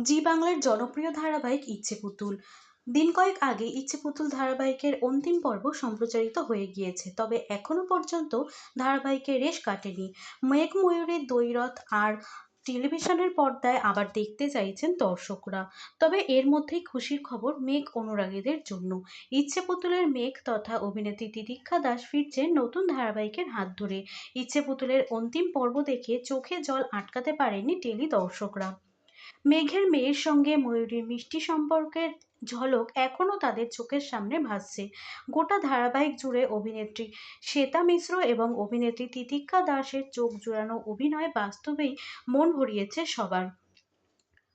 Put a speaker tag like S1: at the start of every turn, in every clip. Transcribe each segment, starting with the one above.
S1: জি বাংলার জনপ্রিয় ধারাবাহিক ইচ্ছে পুতুল। দিন কয়েক আগে ইচ্ছে পুতুল ধারাবাহিকের অন্তিম পর্ব সম্প্রচারিত হয়ে গিয়েছে, তবে এখনও পর্যন্ত ধারাবাহিকের রেশ কাটেনি। মেঘ ময়ূরের দৈরথ আর টেলিভিশনের পর্দায় আবার দেখতে চাইছেন দর্শকরা। তবে এর মধ্যেই খুশির খবর মেঘ অনুরাগীদের জন্য। ইচ্ছে পুতুলের মেঘ তথা অভিনেত্রী তিতিক্ষা দাস ফিরছেন নতুন ধারাবাহিকের হাত ধরে। ইচ্ছে পুতুলের অন্তিম পর্ব দেখে চোখে জল আটকাতে পারেনি টেলি দর্শকরা। মেঘের মেয়ের সঙ্গে ময়ূরীর মিষ্টি সম্পর্কের ঝলক এখনও তাদের চোখের সামনে ভাসছে। গোটা ধারাবাহিক জুড়ে অভিনেত্রী শ্বেতা মিশ্র এবং অভিনেত্রী তিতিক্ষা দাসের চোখ জোড়ানো অভিনয় বাস্তবেই মন ভরিয়েছে সবার।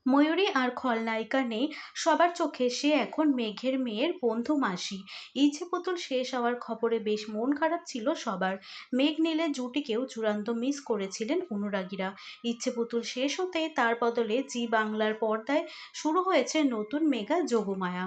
S1: ময়ূরী আর খলনায়িকা নেই, সবার চোখে সে এখন মেঘের মেয়ের বন্ধু মাসি। ইচ্ছে পুতুল শেষ হওয়ার খবরে বেশ মন খারাপ ছিল সবার। মেঘ নীলের জুটিকেও চূড়ান্ত মিস করেছিলেন অনুরাগীরা। ইচ্ছে পুতুল শেষ হতে তার বদলে জি বাংলার পর্দায় শুরু হয়েছে নতুন মেগা যোগমায়া।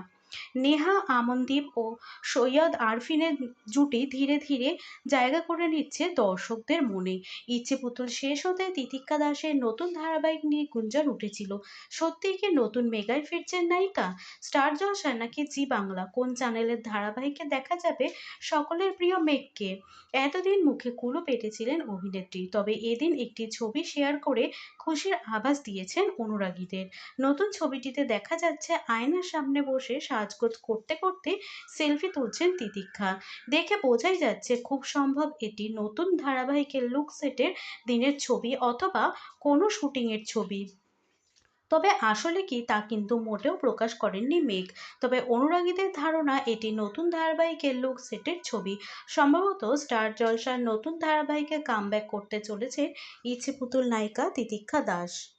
S1: নেহা, আমনদীপ ও সৈয়দ আরফিনের জুটি ধীরে ধীরে জায়গা করে নিচ্ছে দর্শকদের মনে। ইচ্ছে পুতুল শেষ হতে তিতিক্ষা দাসের নতুন ধারাবাহিক নিয়ে গুঞ্জন উঠেছিল। সত্যিই কি নতুন মেগায় ফিরছেন নায়িকা? স্টার জলসায় নাকি জি বাংলা? কোন চ্যানেলের ধারাবাহিকে দেখা যাবে সকলের প্রিয় মেঘকে? এতদিন মুখে কুলো পেটেছিলেন অভিনেত্রী, তবে এদিন একটি ছবি শেয়ার করে খুশির আভাস দিয়েছেন অনুরাগীদের। নতুন ছবিটিতে দেখা যাচ্ছে আয়নার সামনে বসে সাজগোজ করতে করতে সেলফি তুলছেন তিতিক্ষা। দেখে বোঝাই যাচ্ছে খুব সম্ভব এটি নতুন ধারাবাহিকের লুক সেটের দিনের ছবি অথবা কোনো শুটিংয়ের ছবি। তবে আসলে কি তা কিন্তু মোটেও প্রকাশ করেননি মেঘ। তবে অনুরাগীদের ধারণা এটি নতুন ধারাবাহিকের লুক সেটের ছবি। সম্ভবত স্টার জলসার নতুন ধারাবাহিকে কামব্যাক করতে চলেছে ইচ্ছে পুতুল নায়িকা তিতিক্ষা দাস।